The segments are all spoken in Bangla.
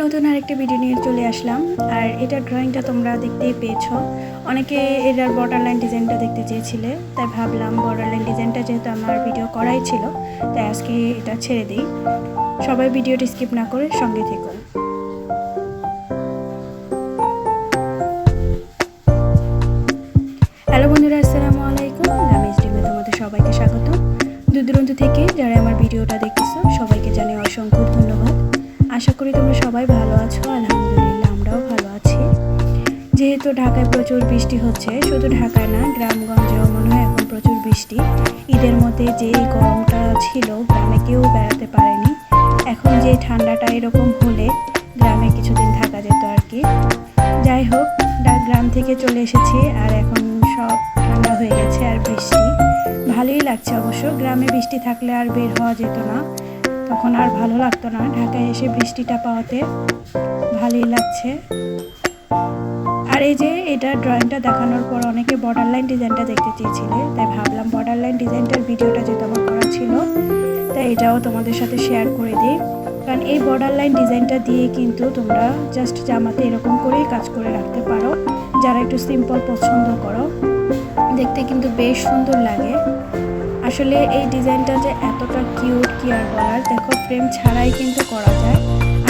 নতুন আরেকটা ভিডিও নিয়ে চলে আসলাম। আর এটা ড্রয়িংটা তোমরা দেখতেই পেয়েছ। অনেকে এটার বর্ডার লাইন ডিজাইনটা দেখতে চেয়েছিলে, তাই ভাবলাম বর্ডার লাইন ডিজাইনটা যেহেতু আমার ভিডিও করাই ছিল, তাই আজকে এটা ছেড়ে দিই। সবাই ভিডিওটি স্কিপ না করে সঙ্গে থেকো। হ্যালো বন্ধুরা যারা আমার ভিডিওটা দেখতেছো, সবাইকে জানাই অসংখ্য ধন্যবাদ। আশা করি তোমরা সবাই ভালো আছো, আলহামদুলিল্লাহ আমরাও ভালো আছি। যেহেতু ঢাকায় প্রচুর বৃষ্টি হচ্ছে, শুধু ঢাকায় না, গ্রামগঞ্জেও মনে হয় এখন প্রচুর বৃষ্টি। ঈদের মধ্যে যে গরমটা ছিল, গ্রামে কেউ বেড়াতে পারেনি। এখন যে ঠান্ডাটা এরকম হলে গ্রামে কিছুদিন থাকা যেত আর কি। যাই হোক, গ্রাম থেকে চলে এসেছি আর এখন সব ঠান্ডা হয়ে গেছে আর বৃষ্টি। ভালোই লাগছে অবশ্য। গ্রামে বৃষ্টি থাকলে আর বের হওয়া যেত না। তখন আর ভালো লাগতো না। ঢাকায় এসে বৃষ্টিটা পাওয়াতে ভালোই লাগছে। আর এই যে এটা ড্রয়িংটা দেখানোর পর অনেকে বর্ডার লাইন ডিজাইনটা দেখতে চেয়েছিলে। তাই ভাবলাম বর্ডার লাইন ডিজাইনটার ভিডিওটা যেহেতু আমার করা ছিল, তাই এটাও তোমাদের সাথে শেয়ার করে দিই। কারণ এই বর্ডার লাইন ডিজাইনটা দিয়ে কিন্তু তোমরা জাস্ট জামাতে এরকম করেই কাজ করে রাখতে পারো। যারা একটু সিম্পল পছন্দ করো দেখতে কিন্তু বেশ সুন্দর লাগে। আসলে এই ডিজাইনটা যে এতটা কিউট কি আর বলার, দেখো ফ্রেম ছাড়াই কিন্তু করা যায়।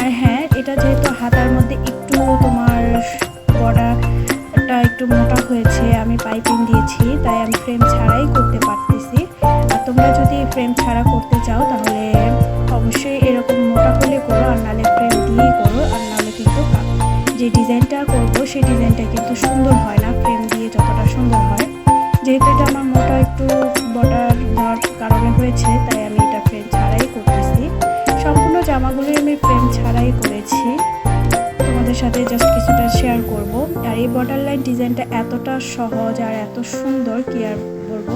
আর হ্যাঁ এটা যেহেতু হাতার মধ্যে একটু তোমার বর্ডারটা একটু মোটা হয়েছে, আমি পাইপিং দিয়েছি, তাই আমি ফ্রেম ছাড়াই করতে পারতেছি। আর তোমরা যদি ফ্রেম ছাড়া করতে চাও, তাহলে অবশ্যই এরকম মোটা হলে করো, আর নালে ফ্রেম দিয়েই করো, আর নাহলে কিন্তু যে ডিজাইনটা সেই ডিজাইনটা কিন্তু সুন্দর হয় না ফ্রেম দিয়ে যতটা সুন্দর হয়। যেহেতু এটা আমার মোটা একটু বর্ডার দেওয়ার কারণে হয়েছে, তাই আমি এটা ফ্রেম ছাড়াই করতেছি। সম্পূর্ণ জামাগুলোই আমি ফ্রেম ছাড়াই করেছি। তোমাদের সাথে জাস্ট কিছুটা শেয়ার করব। আর এই বর্ডার লাইন ডিজাইনটা এতটা সহজ আর এত সুন্দর, কি আর বলব?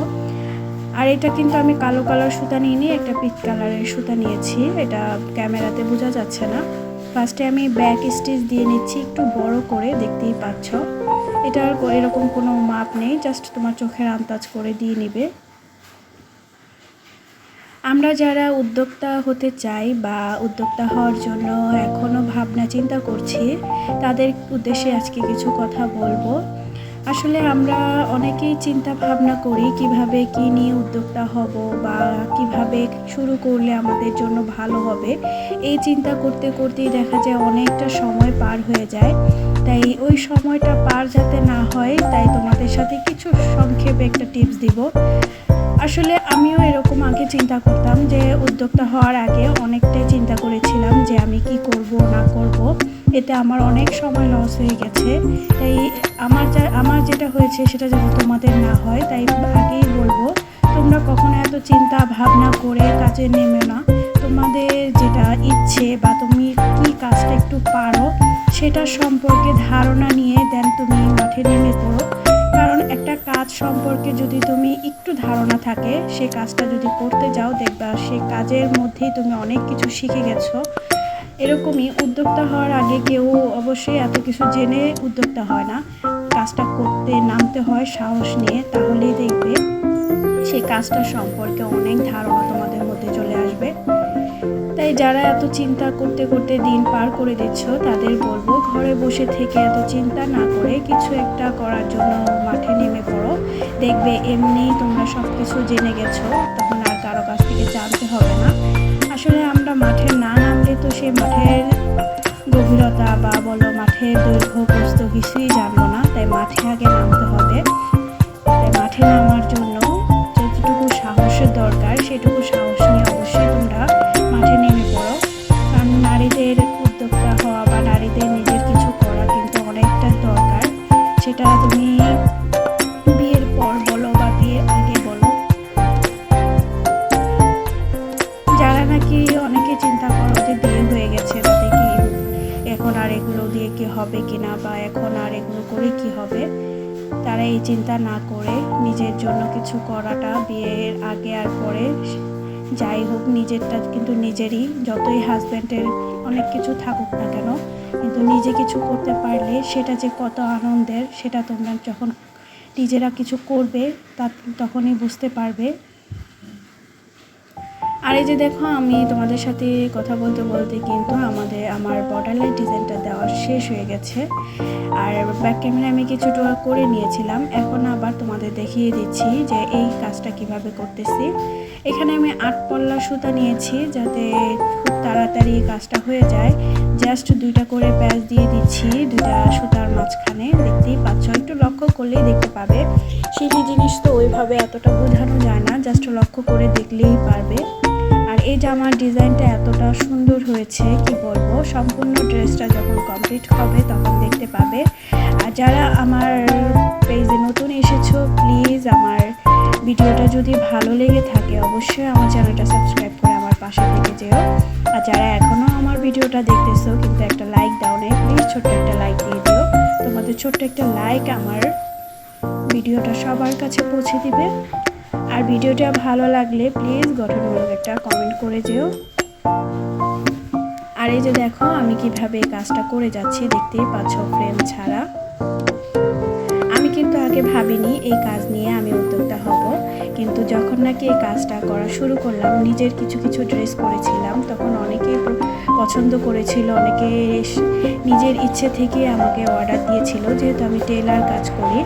আর এটা কিন্তু আমি কালো কালার সুতা নিয়ে নিয়ে একটা পিচ কালারের সুতা নিয়েছি। এটা ক্যামেরাতে বোঝা যাচ্ছে না। ফার্স্টে আমি ব্যাক স্টিচ দিয়ে নিচ্ছি, একটু বড় করে, দেখতেই পাচ্ছ। এটার এরকম কোনো মাপ নেই, জাস্ট তোমার চোখের আন্দাজ করে দিয়ে নিবে। আমরা যারা উদ্যোক্তা হতে চাই বা উদ্যোক্তা হওয়ার জন্য এখনও ভাবনা চিন্তা করছি, তাদের উদ্দেশ্যে আজকে কিছু কথা বলব। আসলে আমরা অনেকেই চিন্তা ভাবনা করি কীভাবে কি নিয়ে উদ্যোক্তা হব বা কীভাবে শুরু করলে আমাদের জন্য ভালো হবে। এই চিন্তা করতে করতেই দেখা যায় অনেকটা সময় পার হয়ে যায়। তাই ওই সময়টা পার যাতে না হয়, তাই তোমাদের সাথে কিছু সংক্ষেপে একটা টিপস দিব। আসলে আমিও এরকম আগে চিন্তা করতাম যে উদ্যোক্তা হওয়ার আগে অনেকটাই চিন্তা করেছিলাম যে আমি কি করব, না করব। এতে আমার অনেক সময় লস হয়ে গেছে। তাই আমার যা, আমার যেটা হয়েছে সেটা যেন তোমাদের না হয়, তাই আগেই বলব, তোমরা কখনো এত চিন্তা ভাবনা করে কাজে নেমে না। তোমাদের যেটা ইচ্ছে বা তুমি কি কাজটা একটু পারো, সেটা সম্পর্কে ধারণা নিয়ে দেন তুমি মাঠে নেমে পড়ো। সম্পর্কে যদি তুমি একটু ধারণা থাকে, সে কাজটা যদি করতে যাও, দেখবা সে কাজের মধ্যেই তুমি অনেক কিছু শিখে গেছো। এরকমই উদ্যোক্তা হওয়ার আগে কেউ অবশ্যই এত কিছু জেনে উদ্যোক্তা হয় না। কাজটা করতে নামতে হয় সাহস নিয়ে, তাহলেই দেখবে সেই কাজটা সম্পর্কে অনেক ধারণা আসবে তাই যারা এত চিন্তা করতে করতে দিন পার করে দিচ্ছ, তাদের বলব ঘরে বসে থেকে এত চিন্তা না করে কিছু একটা করার জন্য মাঠে নেমে পড়ো। দেখবে এমনিই তোমরা সব কিছু জেনে গেছো, তখন আর কারও কাছ থেকে জানতে হবে না। আসলে আমরা মাঠে না নামলে তো সেই মাঠের গভীরতা বা বলো মাঠের দৈর্ঘ্য, প্রস্থ কিছুই জানব না, তাই মাঠে আগে নামতে হবে। তাই মাঠে নামার জন্য যতটুকু সাহসের দরকার, সেটুকু সাহস কি হবে কিনা বা এখন আর এগুলো করে কি হবে, তারা এই চিন্তা না করে নিজের জন্য কিছু করাটা, বিয়ের আগে আর পরে যাই হোক নিজেরটা কিন্তু নিজেরই, যতই হাজব্যান্ডের অনেক কিছু থাকুক না কেন, কিন্তু নিজে কিছু করতে পারলে সেটা যে কত আনন্দের, সেটা তোমরা যখন নিজেরা কিছু করবে তা তখনই বুঝতে পারবে। আর এই যে দেখো, আমি তোমাদের সাথে কথা বলতে বলতে কিন্তু আমাদের, আমার বর্ডার লাইন ডিজাইনটা দেওয়া শেষ হয়ে গেছে। আর ব্যাক ক্যামেরা আমি কিছুটা করে নিয়েছিলাম। এখন আবার তোমাদের দেখিয়ে দিচ্ছি যে এই কাজটা কীভাবে করতেছি। এখানে আমি আট পল্লা সুতা নিয়েছি যাতে খুব তাড়াতাড়ি কাজটা হয়ে যায়। জাস্ট দুইটা করে প্যাচ দিয়ে দিচ্ছি, দুইটা সুতার মাঝখানে। দেখতেই পাচ্ছ, একটু লক্ষ্য করলেই দেখতে পাবে। সিঁড়ি জিনিস তো ওইভাবে এতটা বোঝানো যায় না জাস্ট লক্ষ্য করে দেখলেই পারবে। এই জামার ডিজাইনটা এতটা সুন্দর হয়েছে, কি বলব? সম্পূর্ণ ড্রেসটা যখন কমপ্লিট হবে তখন দেখতে পাবে। আর যারা আমার পেজে নতুন এসেছ প্লিজ আমার ভিডিওটা যদি ভালো লেগে থাকে, অবশ্যই আমার চ্যানেলটা সাবস্ক্রাইব করে আমার পাশে থেকে যেও। আর যারা এখনও আমার ভিডিওটা দেখতেছো, কিন্তু একটা লাইক দাও নাই প্লিজ ছোট্ট একটা লাইক দিয়ে দিও। তোমাদের ছোট্ট একটা লাইক আমার ভিডিওটা সবার কাছে পৌঁছে দিবে। আর ভিডিওটা ভালো লাগলে প্লিজ গঠনমূলক একটা কমেন্ট করে যেও। আর এই যে দেখো, আমি কীভাবে কাজটা করে যাচ্ছি দেখতেই পাচ্ছ ফ্রেম ছাড়া। আমি কিন্তু আগে ভাবিনি এই কাজ নিয়ে আমি উদ্যোক্তা হব, কিন্তু যখন নাকি এই কাজটা করা শুরু করলাম, নিজের কিছু কিছু ড্রেস করেছিলাম তখন অনেকেই পছন্দ করেছিল, অনেকে নিজের ইচ্ছে থেকে আমাকে অর্ডার দিয়েছিল, যেহেতু আমি টেলার কাজ করি।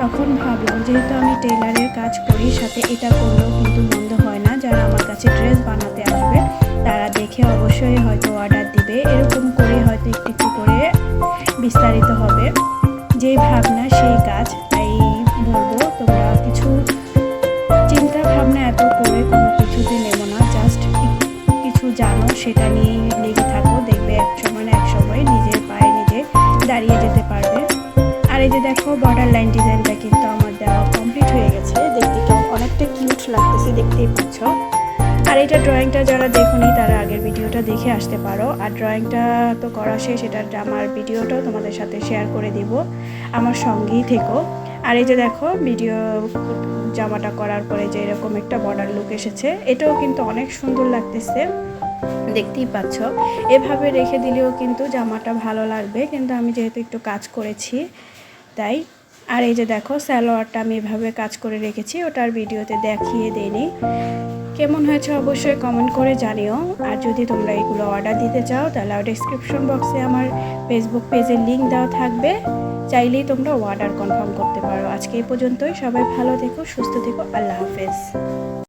তখন ভাবলাম, যেহেতু আমি টেলারের কাজ করি, সাথে এটা করলেও কিন্তু মন্দ হয় না। যারা আমার কাছে ড্রেস বানাতে আসবে, তারা দেখে অবশ্যই হয়তো অর্ডার দিবে। এরকম করে হয়তো একটু একটু করে বিস্তারিত হবে। যেই ভাবনা, সেই কাজ জানো, সেটা নিয়ে লেগে থাকো, দেখবে এক সময় এক সময় নিজের পায়ে নিজে দাঁড়িয়ে যেতে পারবে। আর এই যে দেখো বর্ডার লাইন ডিজাইনটা কিন্তু আমার দেওয়া কমপ্লিট হয়ে গেছে। দেখতে তো অনেকটা কিউট লাগতেছে, দেখতেই পাচ্ছ। আর এটা ড্রয়িংটা যারা দেখোনি তারা আগের ভিডিওটা দেখে আসতে পারো। আর ড্রয়িংটা তো করা শেষ, এটা আমার ভিডিওটাও তোমাদের সাথে শেয়ার করে দিব। আমার সঙ্গেই থেকো। আর এই যে দেখো ভিডিও জামাটা করার পরে যে এরকম একটা বর্ডার লুক এসেছে, এটাও কিন্তু অনেক সুন্দর লাগতেছে। দেখতেই পাচ্ছ। এভাবে রেখে দিলেও কিন্তু জামাটা ভালো লাগবে, কিন্তু আমি যেহেতু একটু কাজ করেছি, তাই। আর এই যে দেখো স্যালোয়ারটা আমি এভাবে কাজ করে রেখেছি, ওটার ভিডিওতে দেখিয়ে দিইনি। কেমন হয়েছে অবশ্যই কমেন্ট করে জানিও। আর যদি তোমরা এগুলো অর্ডার দিতে চাও, তাহলে ডিসক্রিপশন বক্সে আমার ফেসবুক পেজের লিঙ্ক দেওয়া থাকবে। চাইলেই তোমরা অর্ডার কনফার্ম করতে পারো। আজকে এই পর্যন্তই। সবাই ভালো থেকো, সুস্থ থেকো। আল্লাহ হাফেজ।